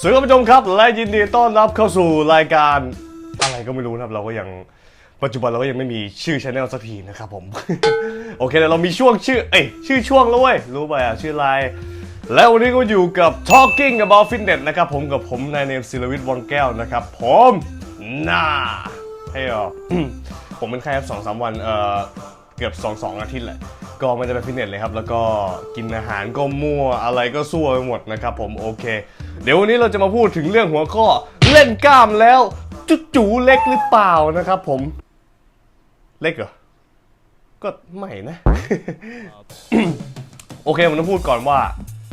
สวัสดีครับผู้ชมครับ และยินดีต้อนรับเข้าสู่รายการอะไรก็ไม่รู้นะครับ เราก็ยังปัจจุบันเราก็ยังไม่มีชื่อช anel สักทีนะครับผม โอเคแต่เรามีช่วงชื่อ เอ้ยชื่อช่วงแล้วเว้ย รู้ไปอะ ชื่ออะไรแล้ววันนี้ก็อยู่กับ Talking about fitness นะครับผมกับผมนายเนมศิลวิทย์วังแก้วนะครับ ผมน่าเฮ้ยอะผมเป็นไข้ครับสองสามวันเอ่อเกือบสองสองอาทิตย์แหละ ก็ไม่ได้ไปฟิตเนสเลยครับ แล้วก็กินอาหารก็มั่วอะไรก็ซั่วไปหมดนะครับผมโอเค เดี๋ยววันนี้เราจะมาพูดถึงเรื่องหัวข้อเล่นกล้ามแล้วจุจูเล็กหรือเปล่านะครับผม เล็กเหรอ ก็ไม่นะ โอเคผมต้องพูดก่อนว่า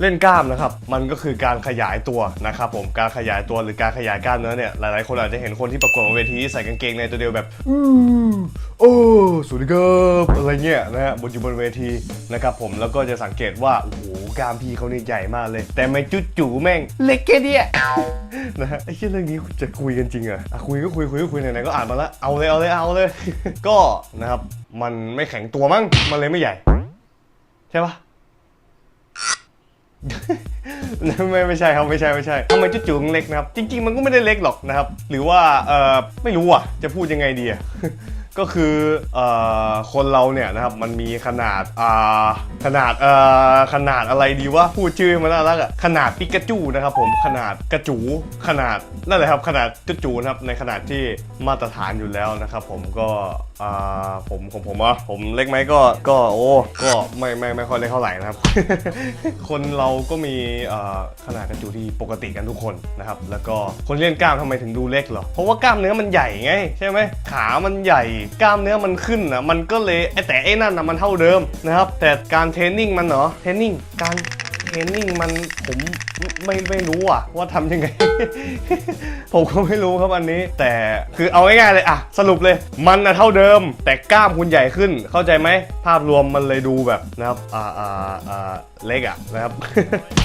เล่นกล้ามนะครับ มันก็คือการขยายตัวนะครับผม การขยายตัวหรือการขยายกล้ามเนื้อเนี่ย หลายๆ คนอาจจะเห็นคนที่ประกวดบนเวทีที่ใส่กางเกงในตัวเดียวแบบอู้โอ้สวัสดีครับอะไรเงี้ยนะฮะบนอยู่บนเวทีนะครับผม แล้วก็จะสังเกตว่า โอ้โห กล้ามพี่เขานี่ใหญ่มากเลย แต่ไม่จุดจูแม่ง เล็กแค่เนี้ยนะฮะไอ้เรื่องนี้จะคุยกันจริงเหรออะคุยก็คุยคุยก็คุยไหนๆก็อ่านมาแล้ว เอาเลยเอาเลยเอาเลย ก็นะครับ มันไม่แข็งตัวมั้ง มันเลยไม่ใหญ่ ใช่ปะ ไม่ไม่ใช่ครับไม่ใช่ไม่ใช่ทำไมจุดจูงเล็กนะครับ จริง ๆ มันก็ไม่ได้เล็กหรอกนะครับ หรือว่าเออไม่รู้อะจะพูดยังไงดีอะ ก็คือเอ่อคนเราเนี่ยนะครับมันมีขนาดอ่าขนาดเอ่อขนาดอะไรดีว่าพูดชื่อมันน่ารักอะขนาดปิกาจูนะครับผมขนาดกระจูขนาดนั่นแหละครับขนาดจุจูนะครับในขนาดที่มาตรฐานอยู่แล้วนะครับผมก็อ่าผมของผมอะผมเล็กไหมก็ก็โอ้ก็ไม่ไม่ไม่ค่อยเล็กเท่าไหร่นะครับ คนเราก็มีเอ่อขนาดกระจูที่ปกติกันทุกคนนะครับแล้วก็คนเล่นกล้ามทำไมถึงดูเล็กเหรอเพราะว่ากล้ามเนื้อมันใหญ่ไงใช่ไหมขามันใหญ่กล้ามเนื้อมันขึ้นนะมันก็เลยแต่ไอ้นั่นนะมันเท่าเดิมนะครับ แต่การเทรนนิ่งมันเหรอเทรนนิ่งการเทรนนิ่งมันผมไม่ไม่รู้อะว่าทำยังไง ผมก็ไม่รู้ครับอันนี้ แต่คือเอาง่ายๆเลยอะสรุปเลย มันนะเท่าเดิม แต่กล้ามคุณใหญ่ขึ้น เข้าใจไหมภาพรวมมันเลยดูแบบนะครับอ่าอ่าอ่าเล็กอะนะครับ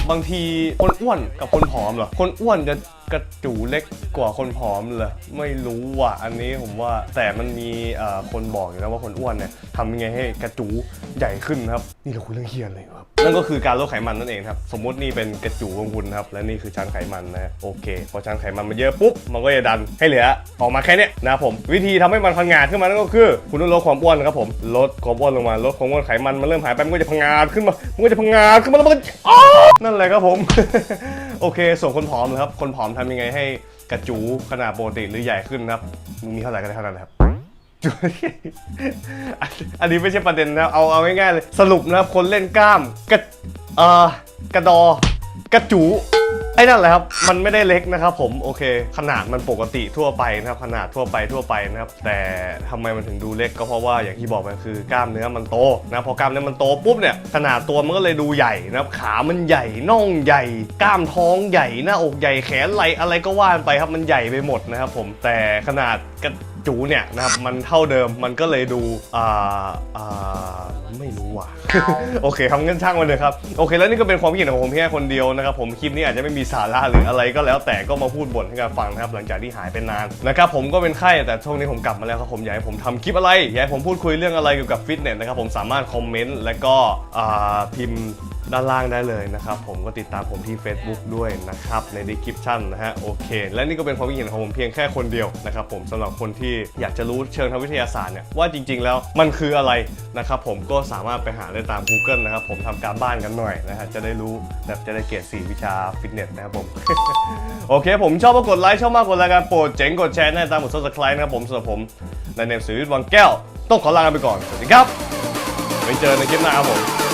บางทีคนอ้วนกับคนผอมเหรอคนอ้วนจะ กระจูเล็กกว่าคนผอมเหรอไม่รู้ว่ะอันนี้ผมว่าแต่มันมีเอ่อคนบอกอยู่นะว่าคนอ้วนเนี่ยทำยังไงให้กระจูใหญ่ขึ้นนะครับ นี่เราคุยเรื่องเฮียเลยครับนั่นก็คือการลดไขมันนั่นเองครับสมมุตินี่เป็นกระจูของคุณนะครับและนี่คือชั้นไขมันนะฮะโอเค พอชั้นไขมันมันเยอะปุ๊บมันก็จะดันให้เหลือออกมาแค่เนี้ยนะครับผม วิธีทำให้มันพังงาดขึ้นมานั่นก็คือ คุณต้องลดความอ้วนครับผมลดความอ้วนลงมาลดความอ้วนไขมันมันเริ่มหายไปมันก็จะพังงาดขึ้นมามันก็จะพังงาดขึ้นมาแล้วมันก็จะอ้าวนั่นแหละครับผม โอเค ส่วนคนผอมนะครับ คนผอมทำยังไงให้กระจูขนาดปกติหรือใหญ่ขึ้นนะครับมึงมีเท่าไหร่ก็ได้เท่านั้นครับ อันนี้ไม่ใช่ประเด็นนะเอาเอาง่ายๆเลย สรุปนะครับคนเล่นกล้ามกระเอ่อกระดอกระจู ไอ้นั่นแหละครับ มันไม่ได้เล็กนะครับผม โอเค ขนาดมันปกติทั่วไปนะครับ ขนาดทั่วไปทั่วไปนะครับ แต่ทำไมมันถึงดูเล็กก็เพราะว่าอย่างที่บอกไปคือกล้ามเนื้อมันโตนะพอกล้ามเนื้อมันโตปุ๊บเนี่ย ขนาดตัวมันก็เลยดูใหญ่นะครับ ขามันใหญ่ น่องใหญ่ กล้ามท้องใหญ่ หน้าอกใหญ่ แขนไหลอะไรก็ว่านไปครับ มันใหญ่ไปหมดนะครับผม แต่ขนาดกระจูเนี่ยนะครับมันเท่าเดิมมันก็เลยดูอ่าอ่าไม่รู้ว่ะ โอเคทำเงินช่างมันเลยครับโอเค แล้วนี่ก็เป็นความคิดเห็นของผมแค่คนเดียวนะครับผมคลิปนี้อาจจะไม่มีสาระหรืออะไรก็แล้วแต่ก็มาพูดบ่นให้กันฟังนะครับหลังจากที่หายไปนานนะครับผมก็เป็นไข้แต่ช่วงนี้ผมกลับมาแล้วครับผมอยากให้ผมทำคลิปอะไรอยากให้ผมพูดคุยเรื่องอะไรเกี่ยวกับฟิตเนสนะครับผมสามารถคอมเมนต์และก็อ่าพิมพ์ ด้านล่างได้เลยนะครับ ผมก็ติดตามผมที่ Facebook ด้วยนะครับ ใน description นะฮะโอเค และนี่ก็เป็นความคิดเห็นของผมเพียงแค่คนเดียวนะครับผมสำหรับคนที่อยากจะรู้เชิงทางวิทยาศาสตร์เนี่ยว่าจริง ๆ แล้วมันคืออะไรนะครับผมก็สามารถไปหาได้ตาม Google นะครับผมทำการบ้านกันหน่อยนะฮะจะได้รู้แบบจะได้เกรด4วิชาฟิตเนสนะครับผม โอเค ผมชอบก็กดไลค์ชอบมากกดรายการโปรดเจ๋งกดแชร์ให้ตามกด subscribe นะครับผมสำหรับผมในเนมสุวิทย์วังแก้ว ต้องขอลากันไปก่อนสวัสดีครับไว้เจอในคลิปหน้าครับผม